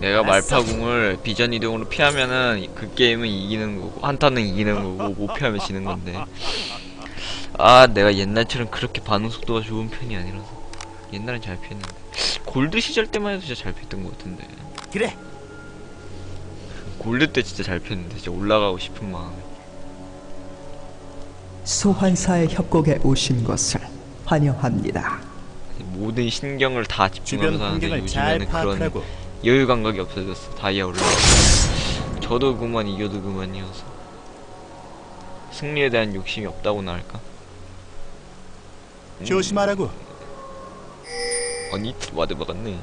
내가 말파궁을 비전 이동으로 피하면은 그 게임은 이기는 거고 한타는 이기는 거고 못 피하면 지는 건데. 아 내가 옛날처럼 그렇게 반응 속도가 좋은 편이 아니라서. 옛날엔 잘 피했는데. 골드 시절 때만 해도 진짜 잘 피했던 것 같은데. 그래. 골드 때 진짜 잘 피했는데 진짜 올라가고 싶은 마음에. 소환사의 협곡에 오신 것을 환영합니다. 모든 신경을 다 주변 집중하면서 하는데 환경을 잘 요즘에는 그런 파악하라고 여유 감각이 없어졌어. 다이아 올라가고. 저도 그만 이겨도 그만이어서. 승리에 대한 욕심이 없다고나 할까? 음, 조심하라고. 아니 와드 박았네.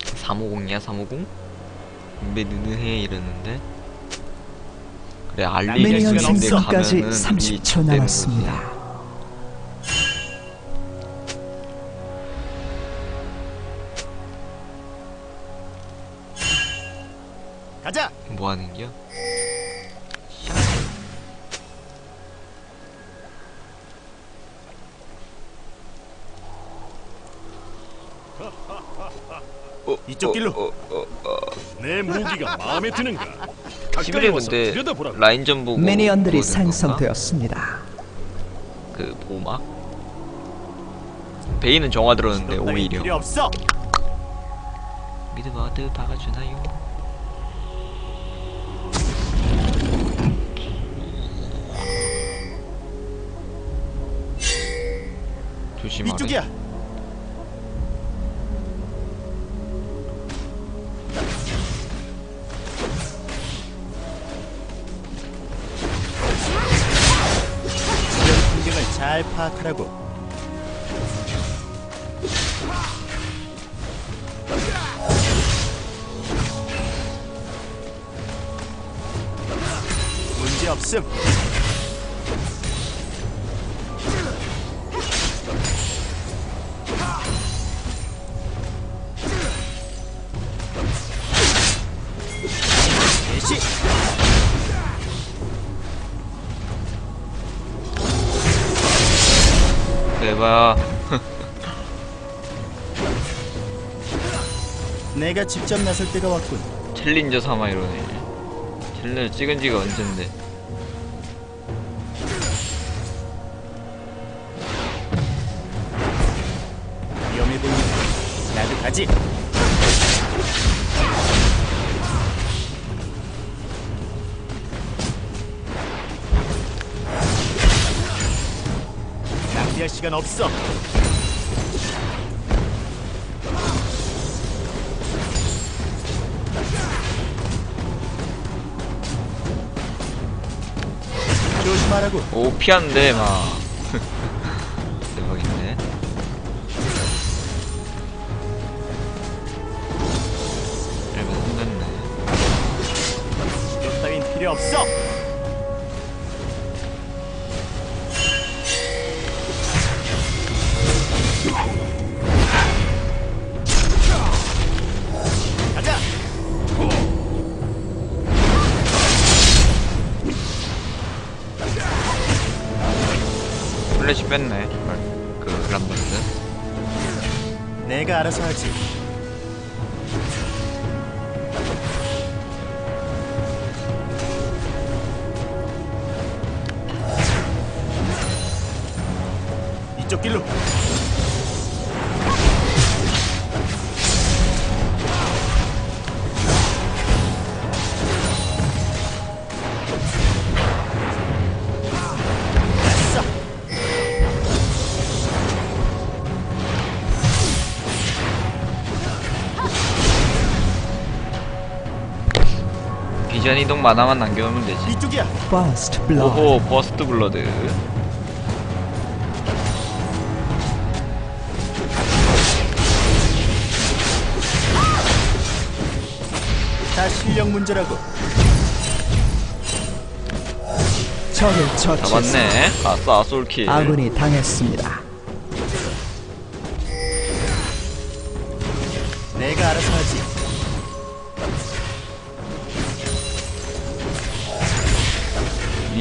350이야 350? 인베 느느해? 이랬는데. 그래 생성까지 가면은 30초 남았습니다. 뭐 하는 게야? 어, 이쪽 길로. 어, 어, 어. 내 무기가 마음에 드는가? 가까이 와서 근데 들여다보라. 라인 전 보고 미니언들이 건가? 생성되었습니다. 그 보막 베이는 정화 들었는데 오히려 필요 없어 미드 와드 박아주나요? 조심하래 이쪽이야. 잘 파악하라고. 없음 대박 내가 직접 나설 때가 왔군. 챌린저 삼아 이러네. 챌린저 찍은 지가 언젠데. 위험해 보이니 나도 가지 낭비할 시간 없어. 조심하라고. 오 피한데 막. 대박인데. 이러면 혼났네. 요 따윈 필요 없어 알아서 하지. 이쪽 길로 비전 이동 만화만 남겨놓으면 되지 이쪽이야 First Blood. 오호 버스트 블러드 다 실력 문제라고 적을 처치했습니다. 잡았네 아싸 솔킬 아군이 당했습니다.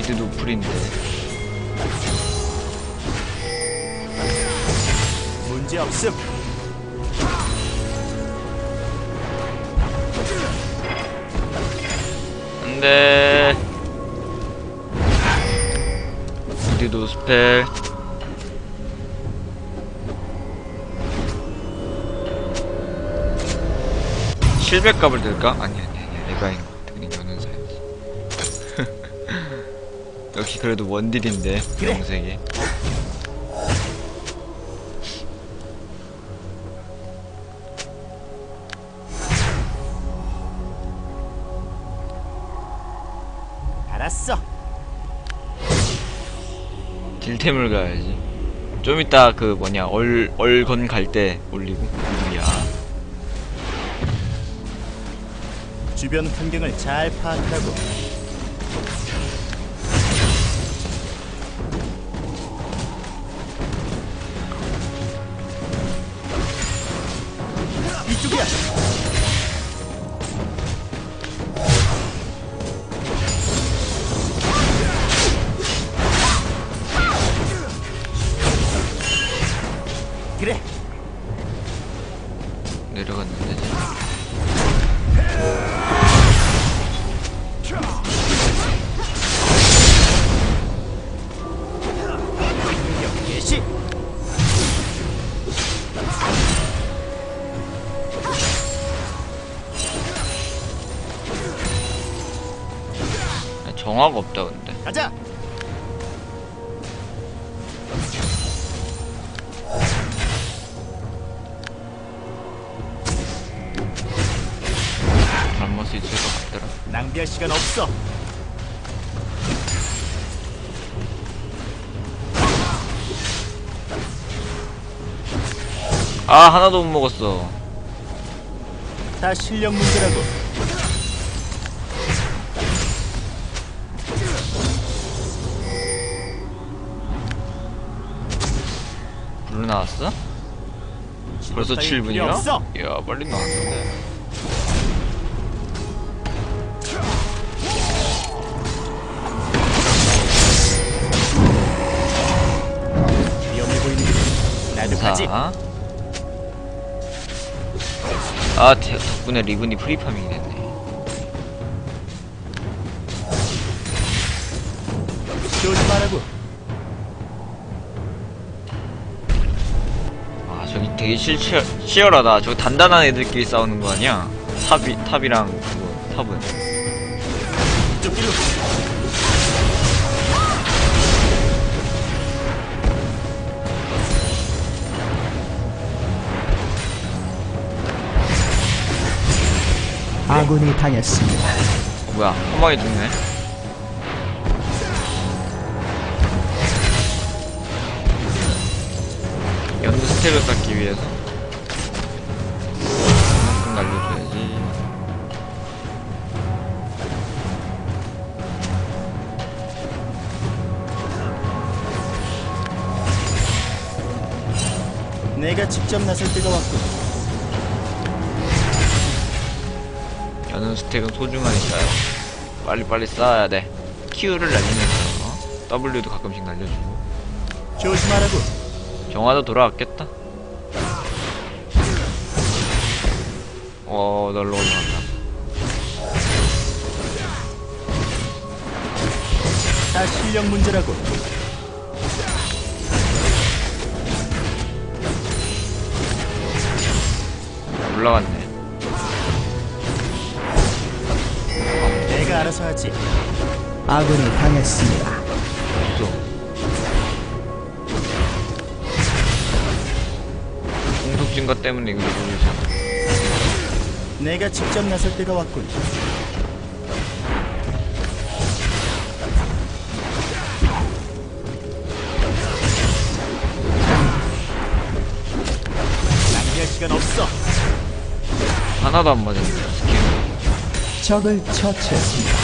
이제 노플인데 문제 없음. 네. 근데 어디도 스펠. 실백값을 들까? 아니야 역시 그래도 원딜인데. 영색이 알았어. 딜템을 가야지 좀 이따 그 뭐냐 얼 얼건 갈 때 올리고 야 주변 환경을 잘 파악하고 정화가 없다 근데 가자. 잘못 있을 것 같더라 낭비할 시간 없어. 아 하나도 못 먹었어 다 실력 문제라고. 나왔어? 벌써 따위 필요 7분이야? 없어. 이야 빨리 나왔는데 위험해 보이는 게 나도 가지. 자. 아 대- 덕분에 리븐이 프리파밍이 됐네 조심하라고. 저기 되게 실, 치, 치열하다 저거 단단한 애들끼리 싸우는 거 아니야? 탑이, 탑이랑 그거 탑은. 아군이 당했습니다. 어, 뭐야 한 방에 죽네 스택을 쌓기 위해서. 그만큼 날려줘야지. 내가 직접 나설 때가 왔군. 연운 스택은 소중하니까요. 빨리빨리 쌓아야 돼. Q를 날리면서 W도 가끔씩 날려주고. 조심하라고. 정화도 돌아왔겠다 어 널로 올라간다 다 실력 문제라고. 올라갔네 내가 알아서 하지. 아군이 당했습니다. 증가 때문에 이거 모르잖아 내가 직접 나설 때가 왔군. 낭비할 시간 없어. 하나도 안 맞았네 스킬 적을 처치했습니다.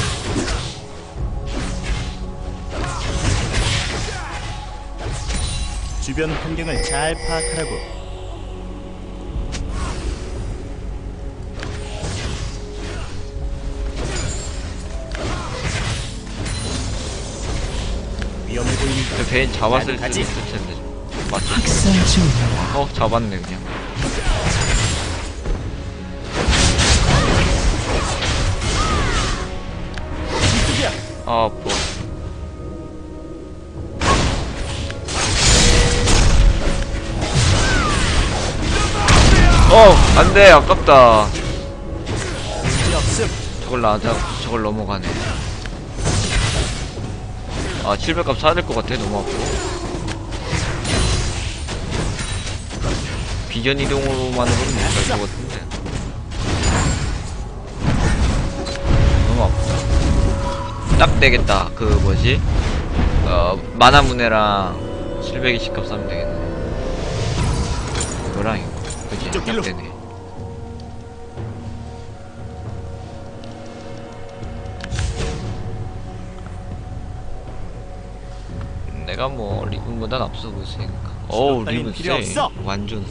주변 환경을 잘 파악하라고. 개인 잡았을 수도 있을 텐데. 맞죠? 어, 잡았네, 그냥. 아, 뭐. 어, 안 돼, 아깝다. 저걸 나자, 저걸 넘어가네. 아 700값 사야 될 것 같아 너무 아프고. 비견 이동으로만으로는 못갈 것 같은데. 너무 아프다. 딱 되겠다. 그 뭐지? 어 마나문해랑 720값 사면 되겠네. 이거랑 이거. 그치 딱. 되네 내가 뭐 리븐보단 앞서고 있으니까. 어우 리븐 필요 쎄 없어. 완전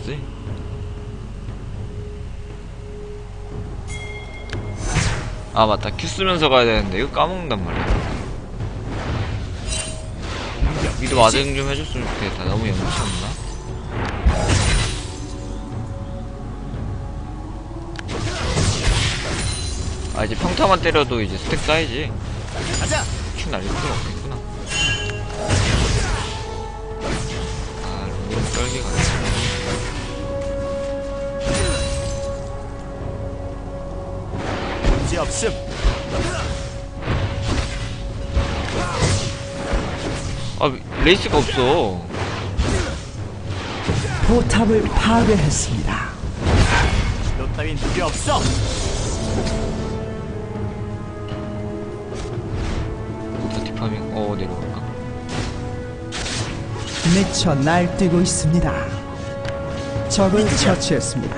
쎄아 맞다. 큐 쓰면서 가야 되는데 이거 까먹는단 말이야. 미드 마징 좀 해줬으면 좋겠다. 너무 영치 없나? 아 이제 평타만 때려도 이제 스택 쌓이지. 가자. 큐 날릴 필요 없겠구 떨기가 문제 없음. 아 레이스가 없어 포탑을 파괴했습니다. 너 따윈 필요 없어. 더티파밍 어 내려갈까? 미쳐 날뛰고 있습니다. 적을 처치했습니다.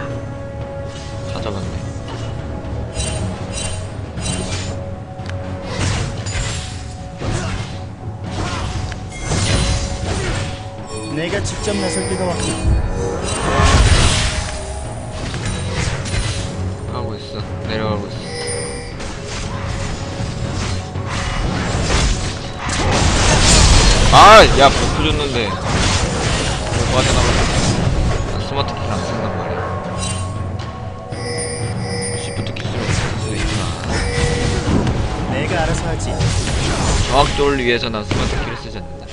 다 잡았네 내가 직접 나설 때가 왔고. 하고 있어 내려가고 있어 아 야 버프 줬는데. 뭘 빠져나가 나 스마트 키를 안 쓴단 말이야. 시프트 키 쓰면 쓸수 있구나. 내가 알아서 하지. 정확도를 위해서 난 스마트 키를 쓰지 않는다.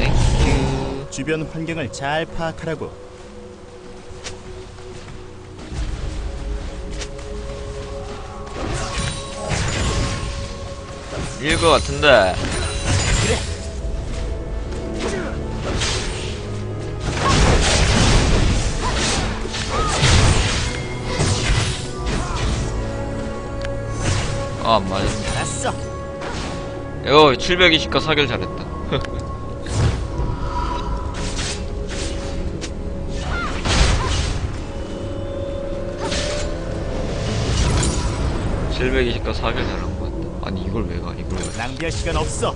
땡큐 주변 환경을 잘 파악하라고. 일것 같은데 그래. 아안 맞았네 알았어. 이거 720가 사길 잘했다 (720가) 사길 잘한 것 같다 아니 이걸 왜가 이걸 왜 가? 낭비할 시간 없어.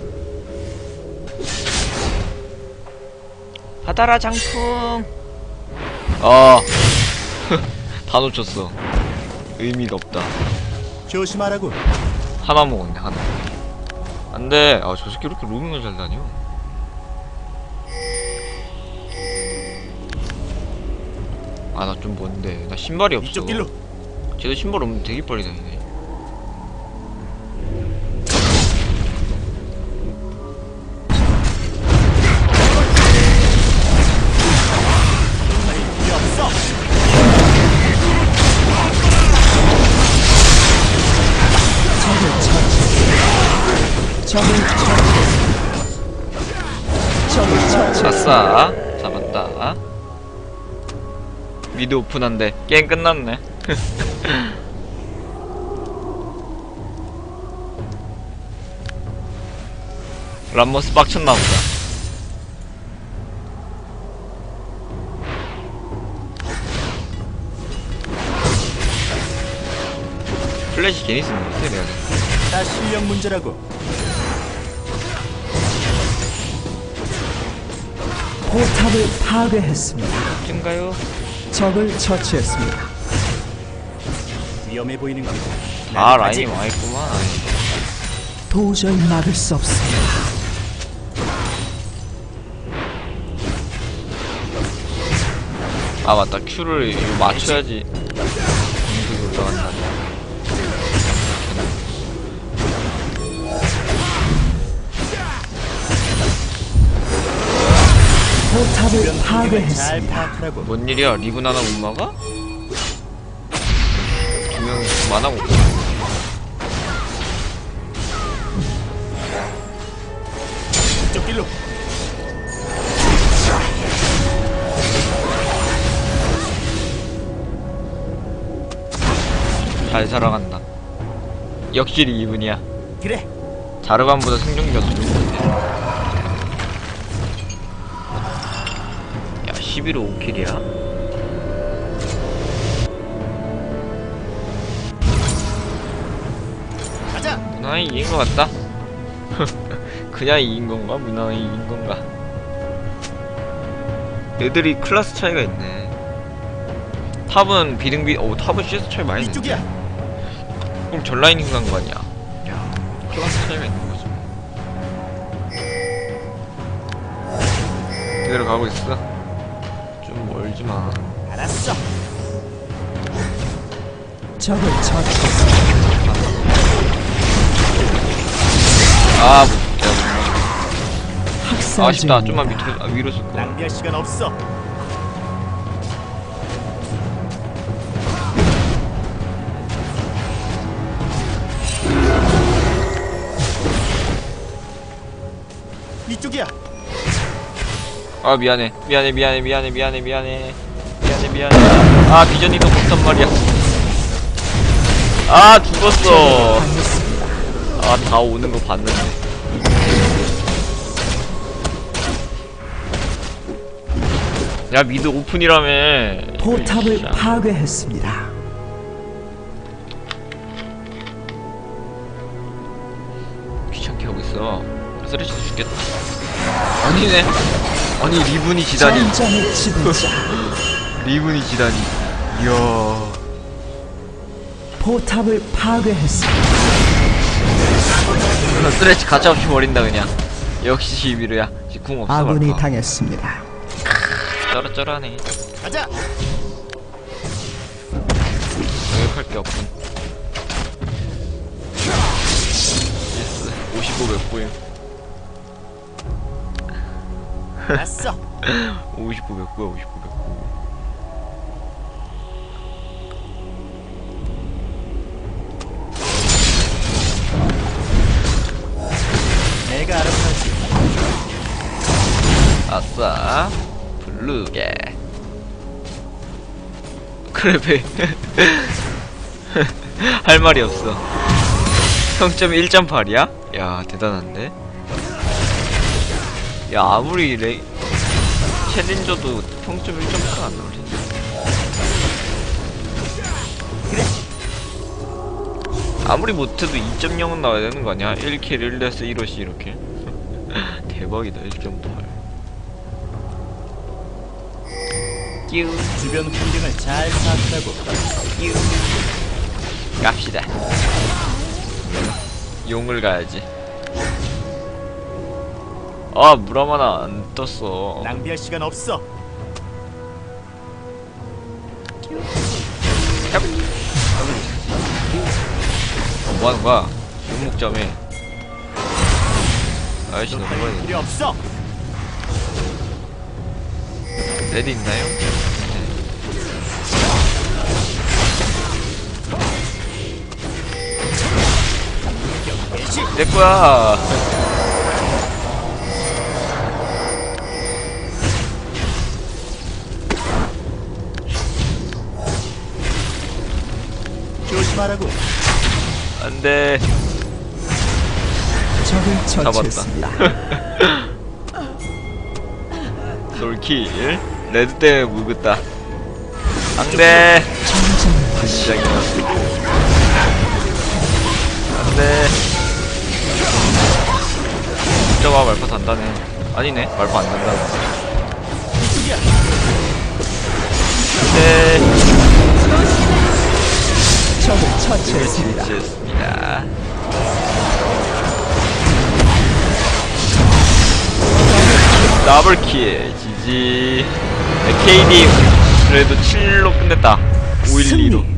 받아라 장풍. 아, 다 놓쳤어. 의미가 없다. 조심하라고. 하나 먹었네 하나. 안돼. 아 저 새끼 이렇게 로밍을 잘 다녀? 아나 좀 뭔데. 나 신발이 없어. 이쪽 길로. 쟤도 신발 없는데 되게 빨리 다니네 아싸 잡았다. 미드 오픈한데 게임 끝났네. 람머스 빡쳤나 보다. 플래시 괜히 쓰는 거 같아 내가. 다 실력 문제라고. 포탑을 파괴했습니다. 찐가요? 적을 처치했습니다. 위험해 보이는 거. 아 라인이 망했구만 도저히 막을 수 없습니다. 아 맞다 큐를 이거 맞춰야지 공격이 올라간다 포탑을 파괴했습니다. 뭔 일이야? 리군 하나 못 막아? 두명 많아 못 이쪽 길로. 잘 살아간다. 역시 리군이야. 그래. 자르반보다 생존기가 더 좋은 것 같아. 야, 11호 5킬이야. 가자. 무난히 이긴 것 같다. 그냥 이긴 건가? 무난히 이긴 건가? 애들이 클래스 차이가 있네. 탑은 비등비, 오, 탑은 CS 차이 많이 이쪽이야. 그럼 전라인 인간 거 아니야? 야, 클래스 차이가 있는 거지. 그대로 가고 있어. 마. 알았어. 적을 처치했습니다. 아, 못 학살. 아쉽다. 중입니다. 좀만 밑으로, 아, 위로 쓸 거. 낭비할 시간 없어. 아 미안해. 미안해 미안해 미안해 미안해 미안해. 미안해 미안해. 아 비전이도 못한 말이야. 아 죽었어. 아 다 오는 거 봤는데. 야 미드 오픈이라며. 포탑을 진짜. 파괴했습니다. 귀찮게 하고 있어. 쓰레쉬도 죽겠다. 아니네 아니 리븐이 지다니 전장의 지배자. 리븐이 지다니 이야 포탑을 파괴했습니다. 쓰레쉬 가차없이 버린다 그냥 역시 시비르야 지궁 없어 아군이 말파. 당했습니다. 쩌라쩌라하네 가자. 계획할 게 없군 예스 55몇 보임 알았어. 55 몇 보야 55몇 보. 내가 알아서 하지. 아싸 블루게 크레베 할 말이 없어 평점 1.8이야? 야 대단한데 야 아무리 레 챌린저도 평점 1.8안 나올 텐데. 아무리 못해도 2.0은 나와야 되는 거 아니야? 1킬 1레스 1호시 이렇게 대박이다 1.8 끼우 주변 환경을 잘 파악하라고. 끼우 갑시다 용을 가야지 아 무라마나 안 떴어 낭비할 시간 없어. 어, 뭐 하는 거야 용목점에 아저씨 너무 할 많이 필요 없어. 레드 있나요? 대시. 내 거야. 조심하라고. 안돼. 적을. 처치했습니다. 솔킬. 레드 때문에 묵었다. 안돼. 전장의 시작이야. 안돼. 진짜가 말파 단다네. 아니네. 말파 안. 이쪽이야. 안돼. 적을 처치했습니다. 지었습니다. 더블킬 지지 네, KD 그래도 7로 끝냈다 512로 승리.